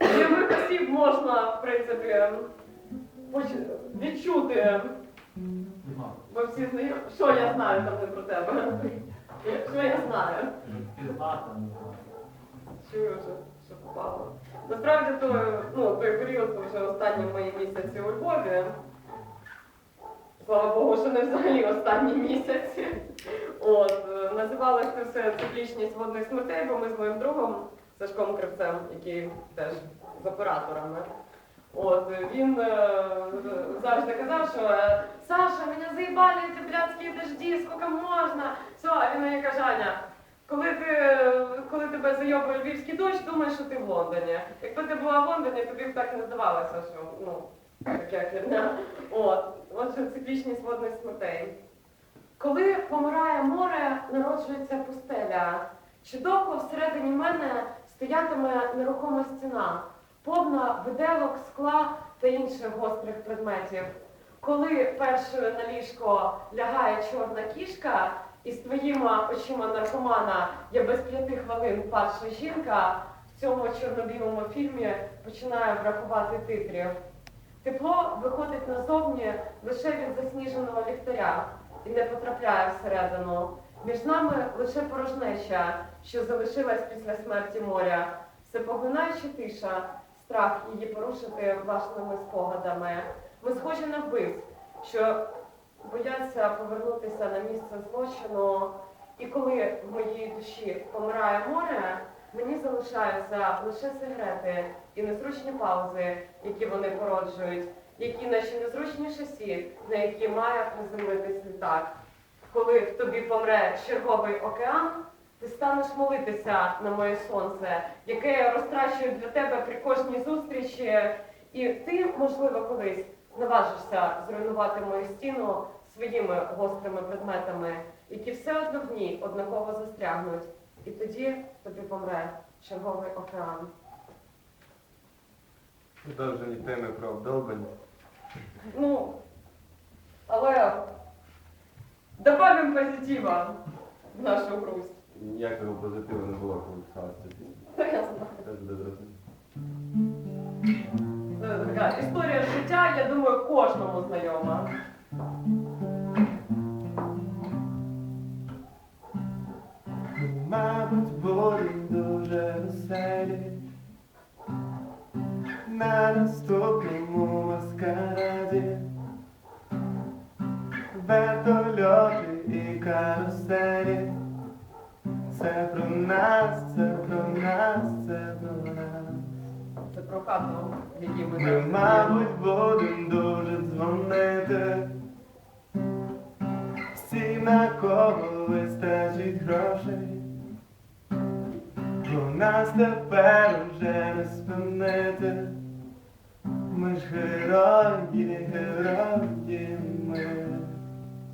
дієвих осіб можна, в принципі, відчути. Бо всі знають, що я знаю там не про тебе. Що я знаю. Чую, що, що попало. Насправді той, ну, той період, то вже останні мої місяці у Львові. Слава Богу, що не взагалі останні місяці. От, називалось це все циклічність водних смертей, бо ми з моїм другом Сашком Кривцем, який теж з операторами. От, він е, завжди казав, що е, Саша, мене заїбали ці блядські дожді, скільки можна. Все, а він мені каже, Аня, коли ти коли тебе зайобує львівський дощ, думаєш, що ти в Лондоні. Якби ти була в Лондоні, тобі б так не здавалося, що ну, таке херня. От, отже, циклічність водних смертей. Коли помирає море, народжується пустеля. Чи довго всередині мене стоятиме нерухома стіна, повна виделок, скла та інших гострих предметів. Коли першою на ліжко лягає чорна кішка, і з твоїми очима наркомана я без п'яти хвилин падша жінка, в цьому чорно-білому фільмі починаю бракувати титрів. Тепло виходить назовні лише від засніженого ліхтаря і не потрапляє всередину. Між нами лише порожнеча, що залишилась після смерті моря, всепоглинаюча тиша, страх її порушити власними спогадами. Ми схожі на вбивць, що бояться повернутися на місце злочину. І коли в моїй душі помирає море, мені залишаються лише сигарети і незручні паузи, які вони породжують, які наші незручні шасі, на які має приземлитись літак. Коли в тобі помре черговий океан, ти станеш молитися на моє сонце, яке я розтрачую для тебе при кожній зустрічі, і ти, можливо, колись наважишся зруйнувати мою стіну своїми гострими предметами, які все одно в ній однаково застрягнуть. І тоді тобі помре черговий океан. Продовжені теми про обдолбання. Ну, позитива в нашу грусть. Ніякого позитиву не було, коли ця пісня. Та я знаю. Це буде зрозуміло. Це така історія життя, я думаю, кожному знайома. Мабуть, будемо дуже веселі на наступному маскараді. Вертольоти каруселі. Це про нас, це про нас, це про нас. Це про хату, в якій ми Ми, мабуть, будемо дуже дзвонити. Всі на кого вистачить грошей. Бо нас тепер вже не спинити. Ми ж герої, герої ми.